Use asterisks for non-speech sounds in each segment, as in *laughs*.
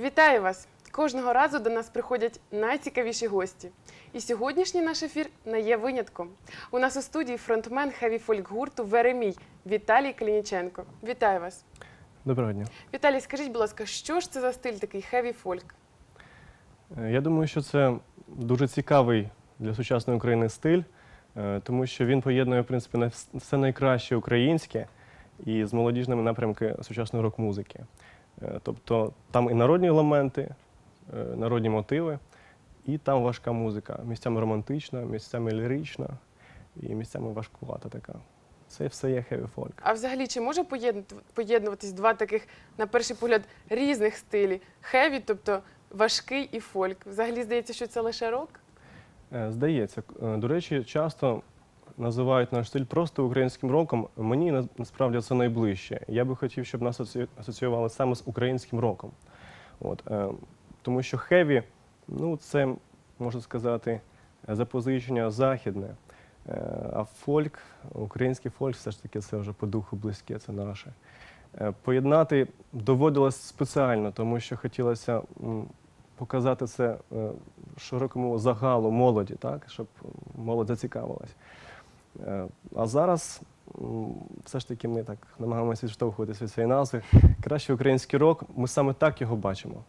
Вітаю вас! Кожного разу до нас приходять найцікавіші гості. І сьогоднішній наш ефір не є винятком. У нас у студії фронтмен хеві фольк гурту Веремій Віталій Калініченко. Вітаю вас! Доброго дня. Віталій, скажіть, будь ласка, що ж це за стиль такий хеві фольк? Е, Я думаю, що це дуже цікавий для сучасної України стиль, е, тому що він поєднує в принципі все найкраще українське і з молодіжними напрямки сучасної рок-музики. Е, Тобто там і народні елементи, е, народні мотиви, і там важка музика. Місцями романтична, місцями лірична і місцями важкувата така. Це все є хеві фольк. А взагалі, чи може поєднуватись два таких, на перший погляд, різних стилі? Хеві, тобто важкий і фольк. Взагалі здається, що це лише рок? Е, Здається, до речі, часто називають наш стиль просто українським роком. Мені на- насправді це найближче. Я би хотів, щоб нас асоціювали саме з українським роком. От, е, тому що хеві, ну це можна сказати, запозичення західне. Е, а фольк, український фольк, все ж таки це вже по духу близьке, це наше. Е, Поєднати доводилось спеціально, тому що хотілося показати це широкому загалу молоді, так, щоб молодь зацікавилась. Е, А зараз все ж таки ми так намагаємося відштовхуватися від цієї назви. Кращий український рок, ми саме так його бачимо.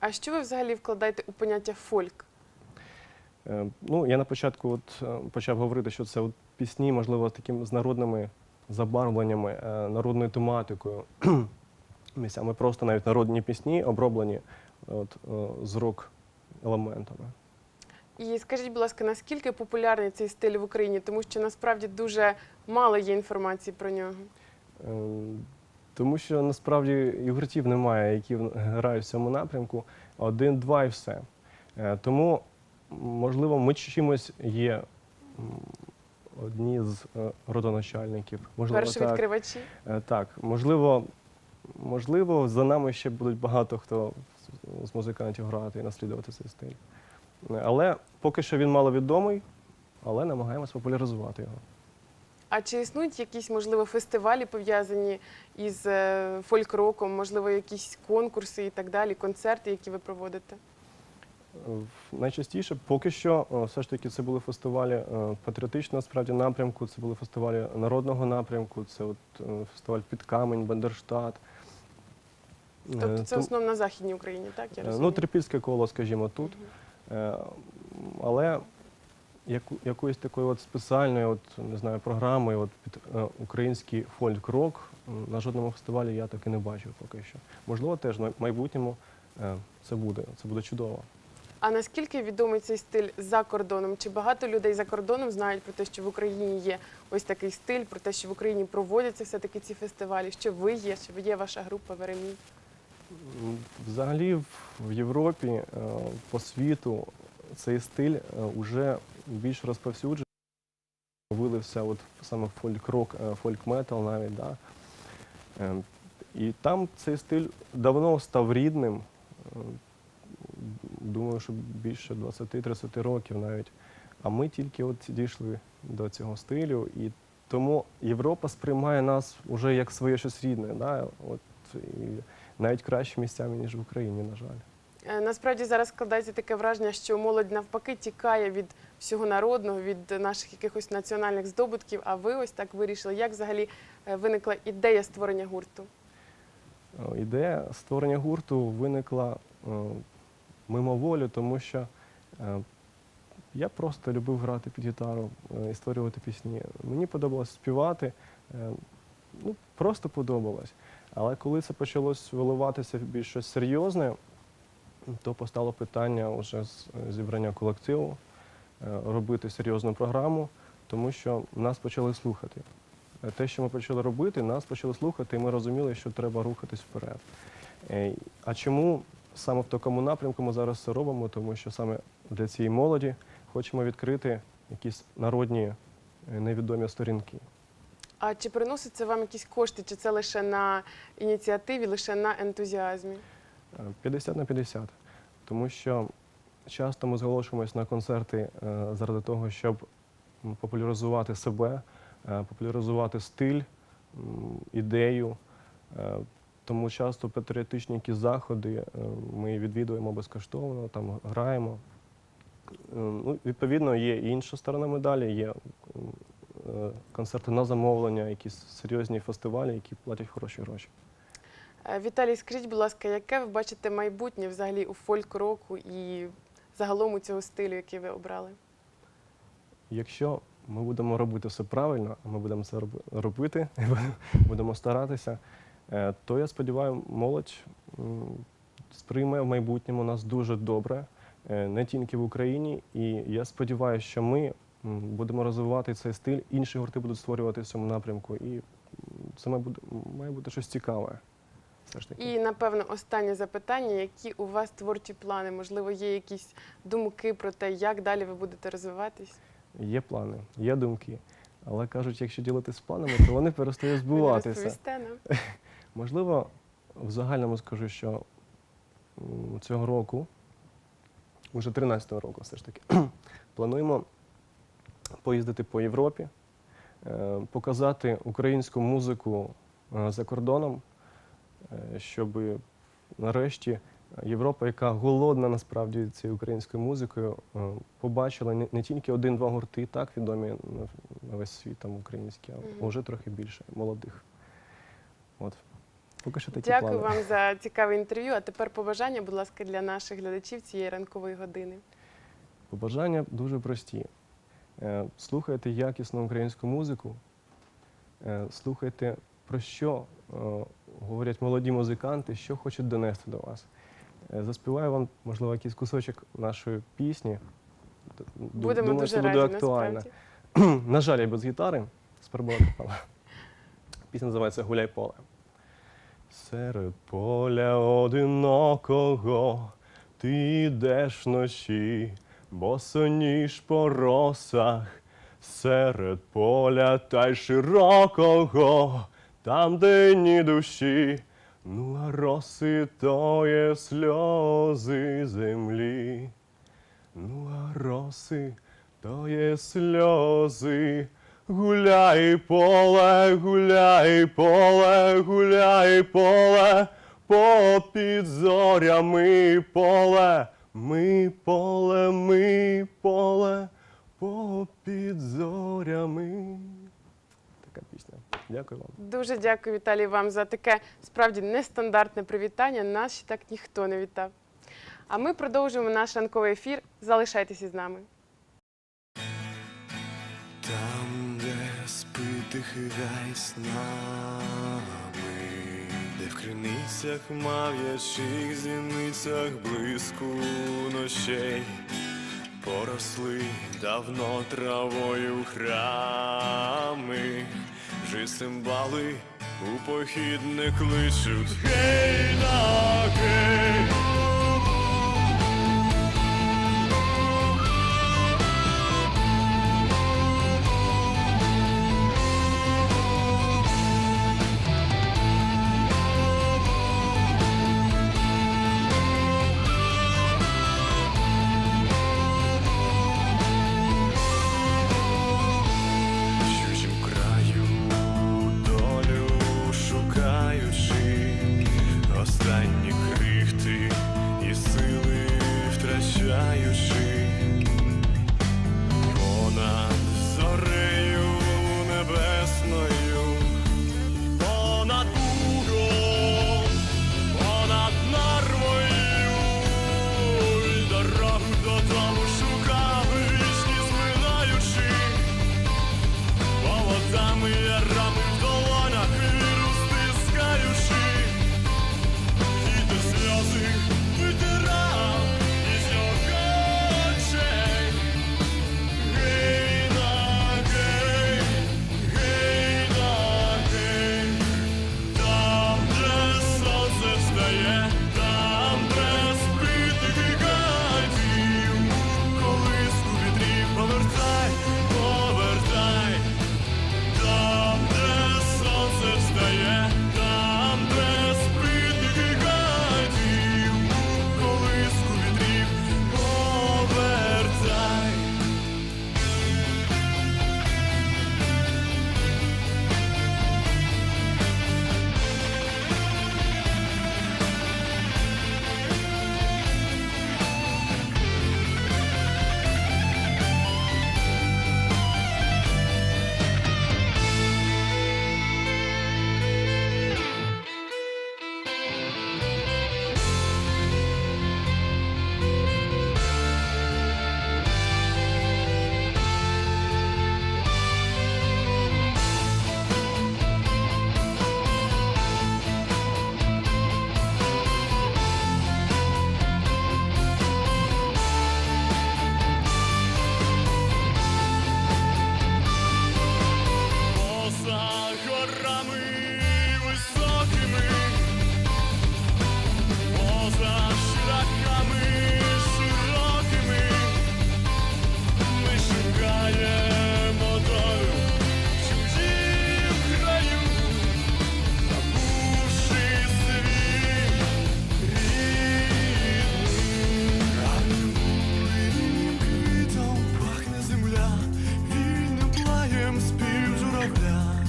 А що ви взагалі вкладаєте у поняття фольк? Е, Ну, я на початку от, е, почав говорити, що це от пісні, можливо, з такими з народними забарвленнями, народною тематикою. *clears throat* Місцями просто навіть народні пісні оброблені от, з рок-елементами. І скажіть, будь ласка, наскільки популярний цей стиль в Україні? Тому що насправді дуже мало є інформації про нього. Е, Тому що насправді і гуртів немає, які грають в цьому напрямку. Один-два і все. Е, Тому, можливо, ми чимось є одні з е, родоначальників. Можливо, Перші так. відкривачі. Е, Так, можливо, можливо, за нами ще будуть багато хто з музикантів грати і наслідувати цей стиль. Е, Але поки що він маловідомий, але намагаємось популяризувати його. А чи існують якісь, можливо, фестивалі пов'язані із е, фольк-роком, можливо, якісь конкурси і так далі, концерти, які ви проводите? Найчастіше поки що е, все ж таки це були фестивалі е, патріотичного справді напрямку, це були фестивалі народного напрямку, це от е, фестиваль Підкамень, Бандерштат. Е, Тобто це в том- основному на Західній Україні, так? Я е, розумію? ну, трипільське коло, скажімо, тут. Е, Але яку, якоїсь такої от спеціальної от, не знаю, програми от, під е, український фольк-рок на жодному фестивалі я так і не бачив поки що. Можливо, теж в майбутньому е, це буде, це буде чудово. А наскільки відомий цей стиль за кордоном? Чи багато людей за кордоном знають про те, що в Україні є ось такий стиль, про те, що в Україні проводяться все-таки ці фестивалі, що ви є, що є ваша група Веремій? Взагалі в- Європі, е, по світу цей стиль вже більш розповсюджений. Вилився от саме фольк-рок, е, фольк-метал навіть. Да? Е, І там цей стиль давно став рідним. Е, Думаю, що більше 20-30 років навіть. А ми тільки от дійшли до цього стилю. І тому Європа сприймає нас вже як своє щось рідне. Да? От, і навіть краще місцями, ніж в Україні, на жаль. Е, Насправді зараз складається таке враження, що молодь навпаки тікає від всього народного, від наших якихось національних здобутків. А ви ось так вирішили. Як взагалі е, виникла ідея створення гурту? Ідея створення гурту виникла мимоволі, тому що е, я просто любив грати під гітару і створювати пісні. Мені подобалось співати, ну, просто подобалось. Але коли це почалось виливатися в більш щось серйозне, то постало питання вже з е, зібрання колективу, е, робити серйозну програму, тому що нас почали слухати. Е, Те, що ми почали робити, нас почали слухати, і ми розуміли, що треба рухатись вперед. А чому саме в такому напрямку ми зараз це робимо? Тому що саме для цієї молоді хочемо відкрити якісь народні невідомі сторінки. А чи приносить це вам якісь кошти, чи це лише на ініціативі, лише на ентузіазмі? Е, 50 на 50. Тому що часто ми зголошуємось на концерти е, заради того, щоб популяризувати себе, е, популяризувати стиль, ідею. Е, тому часто патріотичні якісь заходи ми відвідуємо безкоштовно, там граємо. Ну, відповідно, є інша сторона медалі, є концерти на замовлення, якісь серйозні фестивалі, які платять хороші гроші. Е, Віталій, скажіть, будь ласка, яке ви бачите майбутнє взагалі у фольк-року і загалом у цього стилю, який ви обрали? Якщо ми будемо робити все правильно, а ми будемо це роби- робити, *laughs* будемо старатися, е, то я сподіваюся, молодь сприйме в майбутньому нас дуже добре, е, не тільки в Україні. І я сподіваюся, що ми будемо розвивати цей стиль, інші гурти будуть створювати в цьому напрямку, і це має бути, має бути щось цікаве. Все ж таки. І напевно останнє запитання: які у вас творчі плани? Можливо, є якісь думки про те, як далі ви будете розвиватись? Є плани, є думки. Але кажуть, якщо ділитися планами, то вони перестають збуватися. нам? *laughs* Можливо, в загальному скажу, що цього року, уже 13-го року, все ж таки, *clears throat* плануємо поїздити по Європі, е, показати українську музику е, за кордоном, е, щоб нарешті Європа, яка голодна насправді цією українською музикою, побачила не, тільки один-два гурти, так відомі на весь світ там українські, а вже трохи більше молодих. От. Поки що такі Дякую плани. вам за цікаве інтерв'ю. А тепер побажання, будь ласка, для наших глядачів цієї ранкової години. Побажання дуже прості. Е, Слухайте якісну українську музику, е, слухайте, про що е, говорять молоді музиканти, що хочуть донести до вас. Заспіваю вам, можливо, якийсь кусочок нашої пісні. Будемо думаю, дуже це буде раді, актуально. *clears throat* На жаль, я без гітари. Спробувати але *laughs* Пісня називається Гуляй поле. Серед поля одинокого ти йдеш вночі, босоніж по росах, серед поля та й широкого, там, де ні душі, ну а роси то є сльози землі. Ну, а роси то є сльози. Гуляй поле, гуляй поле, гуляй поле, попід зорями поле, ми поле, ми поле, попід зорями. Така пісня. Дякую вам. Дуже дякую, Віталій, вам за таке справді нестандартне привітання. Нас ще так ніхто не вітав. А ми продовжуємо наш ранковий ефір. Залишайтеся з нами. Там, де спить тихий гай криницях мав'ячих зіницях блиску ночей, поросли давно травою храми, вже симбали у похід не кличуть. Гей на гей! Краєм спів журавля,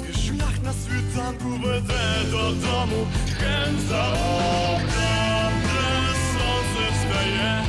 твій шлях на світанку веде додому, ген за окном, де сонце встає,